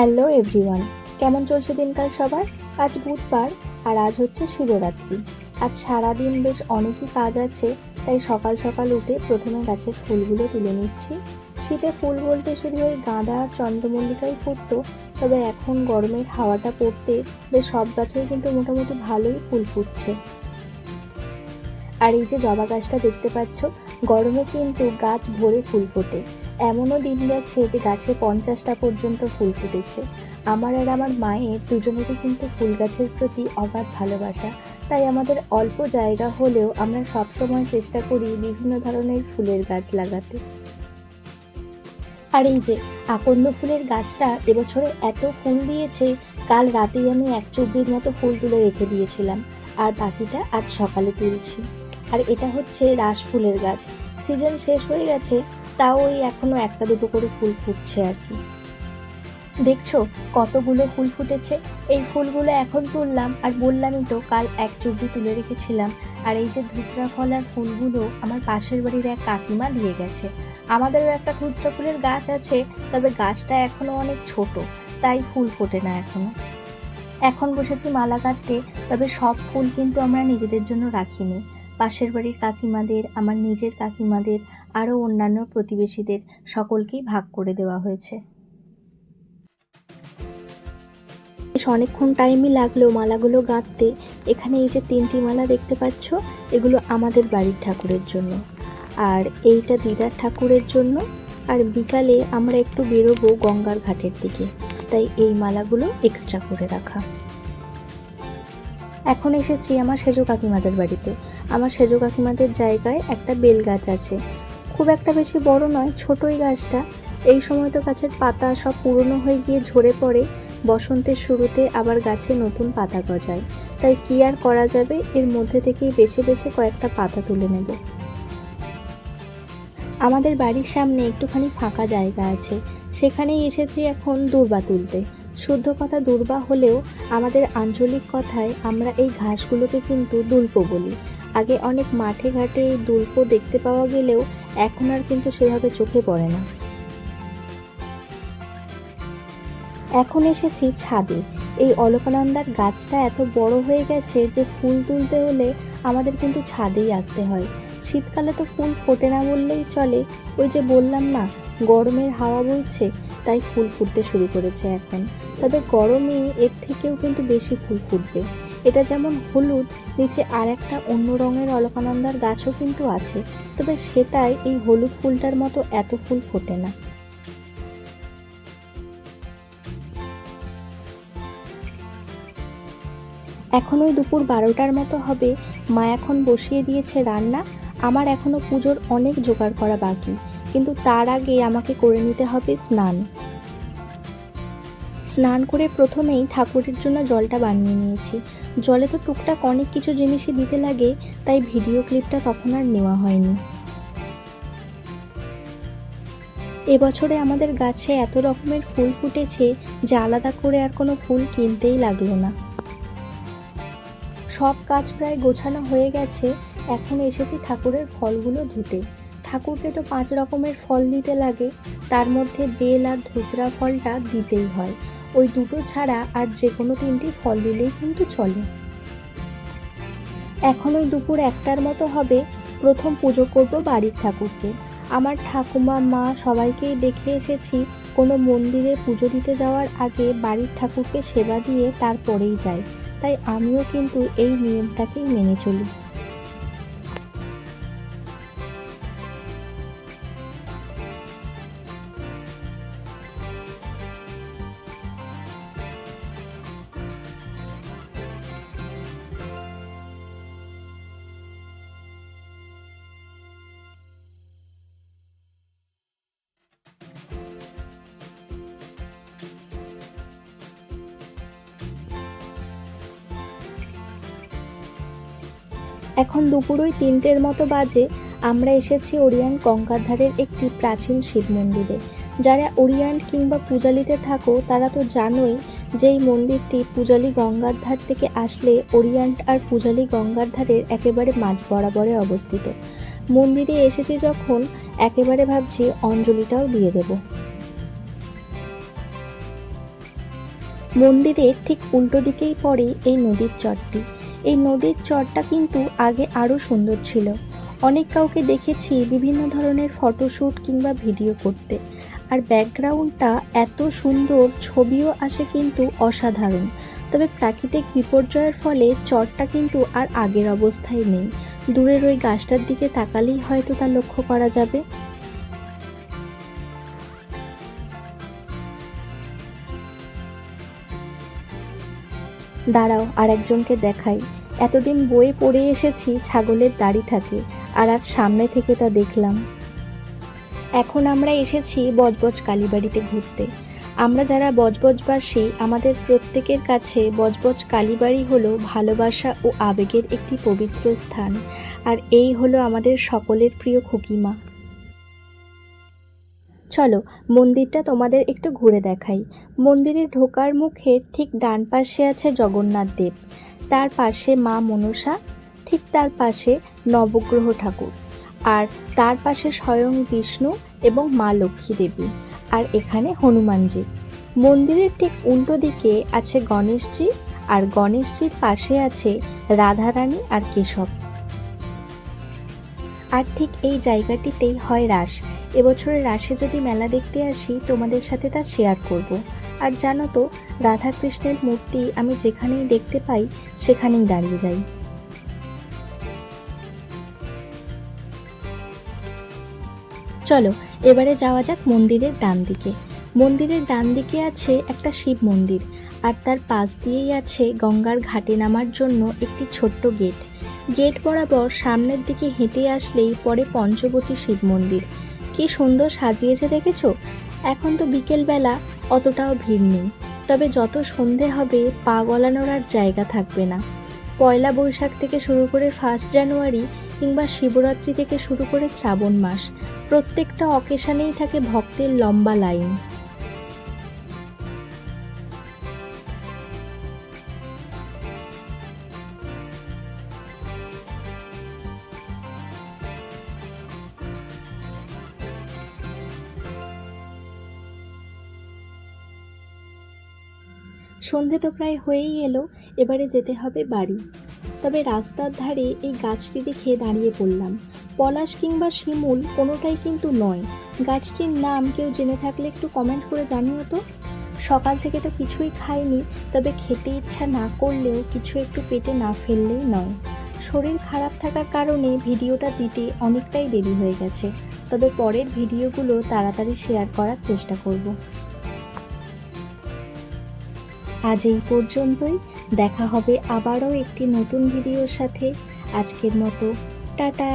Hello everyone, কেমন চলছে দিনকাল সবার? আজ বুধবার আর আজ হচ্ছে শিবরাত্রি। আজ সারাদিন বেশ অনেকই কাজ আছে, তাই সকাল সকাল উঠে প্রথমে গাছের ফুলগুলো তুলে নিচ্ছি। শীতে ফুল বলতে শুধু ওই গাঁদা আর চন্দ্রমল্লিকাই ফুটতো, তবে এখন গরমের হাওয়াটা পড়তে বেশ সব গাছেই কিন্তু মোটামুটি ভালোই ফুল ফুটছে। আর এই যে জবা গাছটা দেখতে পাচ্ছ, গরমে কিন্তু গাছ ভরে ফুল ফোটে। এমনও দিন গেছে যে গাছে পঞ্চাশটা পর্যন্ত ফুল ফুটেছে। আমার আর আমার মায়ের দুজনেরই কিন্তু ফুল গাছের প্রতি অগাধ ভালোবাসা। তাই আমাদের অল্প জায়গা হলেও আমরা সবসময় চেষ্টা করি বিভিন্ন ধরনের ফুলের গাছ লাগাতে। আর এই যে, আকন্দ ফুলের গাছটা এবছরে এত ফুল দিয়েছে, কাল রাতেই আমি এক চব্বির মতো ফুল তুলে রেখে দিয়েছিলাম। আর বাকিটা আজ সকালে তুলছি। আর এটা হচ্ছে রাস ফুলের গাছ। সিজন শেষ হয়ে গেছে তাও ওই এখনও একটা দুটো করে ফুল ফুটছে আর কি। দেখছ, কতগুলো ফুল ফুটেছে? এই ফুলগুলো এখন তুললাম, আর বললামই তো, কাল এক চুবড়ি তুলে রেখেছিলাম। আর এই যে ধুতরা ফলার ফুলগুলো আমার পাশের বাড়ির এক কাকিমা দিয়ে গেছে। আমাদেরও একটা ধুতরা ফুলের গাছ আছে, তবে গাছটা এখনও অনেক ছোট, তাই ফুল ফোটে না এখনও এখন বসেছি মালা কাটতে, তবে সব ফুল কিন্তু আমরা নিজেদের জন্য রাখিনি। পাশের বাড়ির কাকিমাদের, আমার নিজের কাকিমাদের আরও অন্যান্য প্রতিবেশীদের সকলকেই ভাগ করে দেওয়া হয়েছে। বেশ অনেকক্ষণ টাইমই লাগল মালাগুলো গাঁথতে। এখানে এই যে তিনটি মালা দেখতে পাচ্ছ, এগুলো আমাদের বাড়ির ঠাকুরের জন্য। আর এইটা দিদার ঠাকুরের জন্য। আর বিকালে আমরা একটু বেরোবো গঙ্গার ঘাটের দিকে। তাই এই মালাগুলো এক্সট্রা করে রাখা। এখন এসেছি আমার সেজো কাকিমাদের বাড়িতে। আমার সেজো কাকিমাদের জায়গায় একটা বেল গাছ আছে। খুব একটা বেশি বড় নয়, ছোটই গাছটা। এই সময় তো গাছের পাতা সব পুরনো হয়ে গিয়ে ঝরে পড়ে, বসন্তের শুরুতে আবার গাছে নতুন পাতা গজায়। তাই কি আর করা যাবে? এর মধ্যে থেকেই বেছে বেছে কয়েকটা পাতা তুলে নেব। আমাদের বাড়ির সামনে একটুখানি ফাঁকা জায়গা আছে। সেখানেই এসেছি এখন দূর্বা তুলতে। শুদ্ধ কথা দূর্বা হলেও আমাদের আঞ্চলিক কথায় আমরা এই ঘাসগুলোকে কিন্তু দুল্পো বলি। আগে অনেক মাঠে ঘাটে এই দুল্পো দেখতে পাওয়া গেলেও এখন আর কিন্তু সেভাবে চোখে পড়ে না। এখন এসেছি ছাদে। এই অলকানন্দার গাছটা এত বড় হয়ে গেছে যে ফুল তুলতে হলে আমাদের কিন্তু ছাদেই আসতে হয়। শীতকালে তো ফুল ফোটে না বললেই চলে। ওই যে বললাম না, গরমের হাওয়া বইছে, তাই ফুল ফুটতে শুরু করেছে এখন। তবে গরমে এর থেকেও কিন্তু বেশি ফুল ফুটবে। এটা যেমন হলুদ, নিচে আর একটা অন্য রঙের অলকানন্দার গাছও কিন্তু আছে। তবে সেটাই এই হলুদ ফুলটার মতো এত ফুল ফোটে না। এখন ওই দুপুর বারোটার মতো হবে। মা এখন বসিয়ে দিয়েছে রান্না। আমার এখনও পুজোর অনেক জোগাড় করা বাকি। কিন্তু তার আগে আমাকে করে নিতে হবে স্নান। স্নান করে প্রথমেই ঠাকুরের জন্য জলটা বানিয়ে নিয়েছি। জলে তো টুকটাক অনেক কিছু জিনিসই দিতে লাগে, তাই ভিডিও ক্লিপটা তখন আর নেওয়া হয়নি। এবছরে আমাদের গাছে এত রকমের ফুল ফুটেছে যে আলাদা করে আর কোনো ফুল কিনতেই লাগল না। সব কাজ প্রায় গোছানো হয়ে গেছে, এখন এসেছি ঠাকুরের ফলগুলো ধুতে। ঠাকুরকে তো পাঁচ রকমের ফল দিতে লাগে, তার মধ্যে বেল আর ধুতরা ফলটা দিতেই হয়। ওই দুটো ছাড়া আর যে কোনো তিনটি ফল দিলেই কিন্তু চলে। এখন ওই দুপুর একটার মতো হবে, প্রথম পুজো করব বাড়ির ঠাকুরকে। আমার ঠাকুমা, মা সবাইকেই দেখে এসেছি কোনো মন্দিরে পুজো দিতে যাওয়ার আগে বাড়ির ঠাকুরকে সেবা দিয়ে তারপরেই যায় তাই আমিও কিন্তু এই নিয়মটাকেই মেনে চলি। এখন দুপুরই তিনটের মতো বাজে, আমরা এসেছি ওরিয়ান্ট গঙ্গাধারের একটি প্রাচীন শিব মন্দিরে। যারা ওরিয়ান্ট কিংবা পূজালিতে থাকো, তারা তো জানোই যে এই মন্দিরটি পূজালি গঙ্গার ধার থেকে আসলে ওরিয়ান্ট আর পূজালি গঙ্গার ধারের একেবারে মাঝ বরাবরে অবস্থিত। মন্দিরে এসেছি যখন একেবারে ভাবছি অঞ্জলিটাও দিয়ে দেবো। মন্দিরের ঠিক উল্টো দিকেই পড়ে এই নদীর চরটি। এই নদীর চরটা কিন্তু আগে আরও সুন্দর ছিল। অনেক কাউকে দেখেছি বিভিন্ন ধরনের ফটোশ্যুট কিংবা ভিডিও করতে। আর ব্যাকগ্রাউন্ডটা এত সুন্দর, ছবিও আসে কিন্তু অসাধারণ। তবে প্রাকৃতিক বিপর্যয়ের ফলে চরটা কিন্তু আর আগের অবস্থায় নেই। দূরের ওই গাছটার দিকে তাকালেই হয়তো তা লক্ষ্য করা যাবে। দাঁড়াও আর একজনকে দেখাই। এতদিন বয়ে পড়ে এসেছি, ছাগলের দাড়ি থাকে, আর আজ সামনে থেকে তা দেখলাম। এখন আমরা এসেছি বজবজ কালীবাড়িতে ঘুরতে। আমরা যারা বজবজবাসী, আমাদের প্রত্যেকের কাছে বজবজ কালীবাড়ি হলো ভালোবাসা ও আবেগের একটি পবিত্র স্থান। আর এই হলো আমাদের সকলের প্রিয় খুকিমা। চলো, মন্দিরটা তোমাদের একটু ঘুরে দেখাই। মন্দিরে ঢোকার মুখে ঠিক ডান পাশে আছে জগন্নাথ দেব। তার পাশে মা মনসা, ঠিক তার পাশে নবগ্রহ ঠাকুর। আর তার পাশে স্বয়ং বিষ্ণু এবং মা লক্ষ্মী দেবী। আর এখানে হনুমানজি। মন্দিরের ঠিক উল্টো দিকে আছে গণেশজি, আর গণেশজির পাশে আছে রাধারানী আর কেশব। আর ঠিক এই জায়গাটিতেই হয় রাস। এবছরের রাসে যদি মেলা দেখতে আসি, তোমাদের সাথে তা শেয়ার করব। আর জানো তো, রাধাকৃষ্ণের মূর্তি আমি যেখানেই দেখতে পাই, সেখানেই দাঁড়িয়ে যাই। চলো, এবারে যাওয়া যাক মন্দিরের ডান দিকে। মন্দিরের ডান দিকে আছে একটা শিব মন্দির। আর তার পাশ দিয়েই আছে গঙ্গার ঘাটে নামার জন্য একটি ছোট্ট গেট। গেট বরাবর সামনের দিকে হেঁটে আসলেই পরে পঞ্চবতী শিব মন্দির। কি সুন্দর সাজিয়েছে দেখেছ? এখন তো বিকেলবেলা, অতটাও ভিড় নেই। তবে যত সন্ধে হবে, পা গলানোর আর জায়গা থাকবে না। পয়লা বৈশাখ থেকে শুরু করে ফার্স্ট জানুয়ারি কিংবা শিবরাত্রি থেকে শুরু করে শ্রাবণ মাস, প্রত্যেকটা অকেশনেই থাকে ভক্তের লম্বা লাইন সন্ধে তো প্রায় হয়েই এলো, এবারে যেতে হবে বাড়ি। তবে রাস্তার ধারে এই গাছটি দেখে দাঁড়িয়ে পড়লাম। পলাশ কিংবা শিমুল কোনোটাই কিন্তু নয়। গাছটির নাম কেউ জেনে থাকলে একটু কমেন্ট করে জানিও তো। সকাল থেকে তো কিছুই খাইনি, তবে খেতে ইচ্ছা না করলেও কিছু একটু পেটে না ফেললেই নয়। শরীর খারাপ থাকার কারণে ভিডিওটা দিতে অনেকটাই দেরি হয়ে গেছে। তবে পরের ভিডিওগুলো তাড়াতাড়ি শেয়ার করার চেষ্টা করব। আজ এই পর্যন্তই। দেখা হবে আবারও একটি নতুন ভিডিওর সাথে। আজকের মতো টাটা।